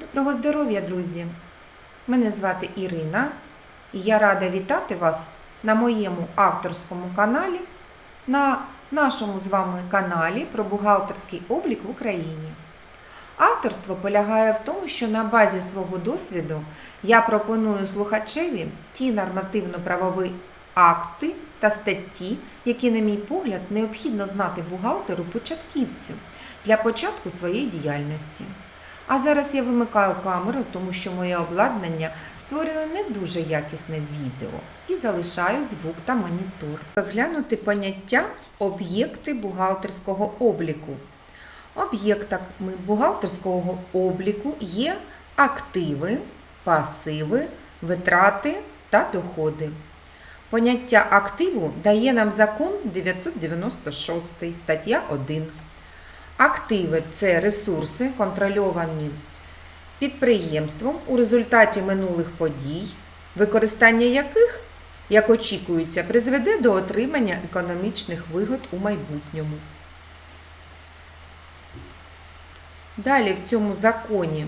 Доброго здоров'я, друзі! Мене звати Ірина і я рада вітати вас на моєму авторському каналі, на нашому з вами каналі про бухгалтерський облік в Україні. Авторство полягає в тому, що на базі свого досвіду я пропоную слухачеві ті нормативно-правові акти та статті, які, на мій погляд, необхідно знати бухгалтеру початківцю для початку своєї діяльності. А зараз я вимикаю камеру, тому що моє обладнання створює не дуже якісне відео і залишаю звук та монітор. Розглянути поняття об'єкти бухгалтерського обліку. Об'єктами бухгалтерського обліку є активи, пасиви, витрати та доходи. Поняття активу дає нам закон 996 стаття 1. Активи це ресурси, контрольовані підприємством у результаті минулих подій, використання яких, як очікується, призведе до отримання економічних вигод у майбутньому. Далі в цьому законі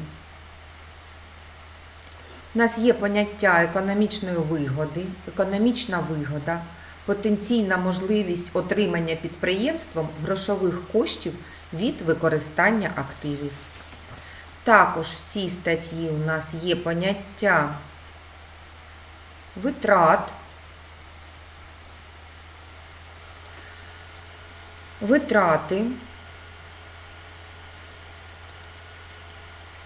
у нас є поняття економічної вигоди, економічна вигода, потенційна можливість отримання підприємством грошових коштів від використання активів. Також в цій статті у нас є поняття витрат, витрати.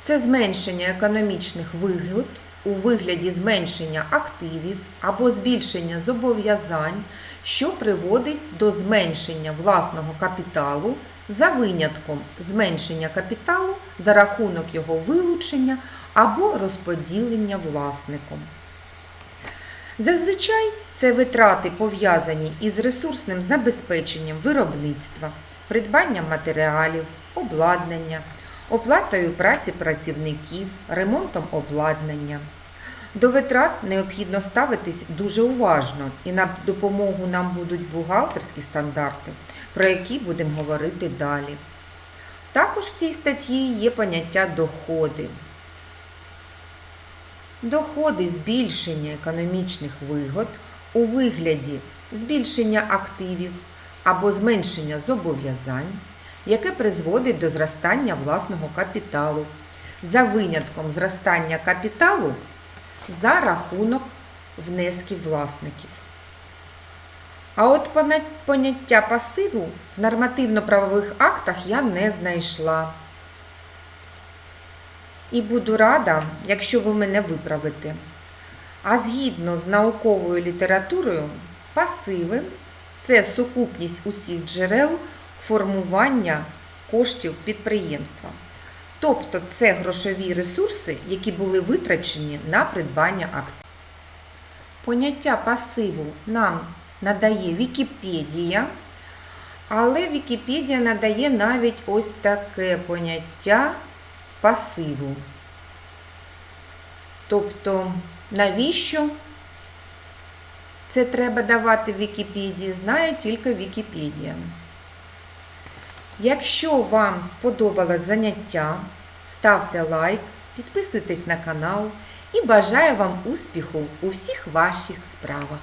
Це зменшення економічних вигод у вигляді зменшення активів або збільшення зобов'язань, що приводить до зменшення власного капіталу за винятком зменшення капіталу за рахунок його вилучення або розподілення власником. Зазвичай це витрати пов'язані із ресурсним забезпеченням виробництва, придбанням матеріалів, обладнання, оплатою праці працівників, ремонтом обладнання. До витрат необхідно ставитись дуже уважно і на допомогу нам будуть бухгалтерські стандарти, про які будемо говорити далі. Також в цій статті є поняття доходи. Доходи збільшення економічних вигод у вигляді збільшення активів або зменшення зобов'язань, яке призводить до зростання власного капіталу, за винятком зростання капіталу за рахунок внесків власників. А от поняття пасиву в нормативно-правових актах я не знайшла. І буду рада, якщо ви мене виправите. А згідно з науковою літературою, пасиви це сукупність усіх джерел формування коштів підприємства. Тобто це грошові ресурси, які були витрачені на придбання активів. Поняття пасиву нам надає Вікіпедія, але Вікіпедія надає навіть ось таке поняття пасиву. Тобто, навіщо це треба давати Вікіпедії, знає тільки Вікіпедія. Якщо вам сподобалось заняття, ставте лайк, підписуйтесь на канал і бажаю вам успіху у всіх ваших справах.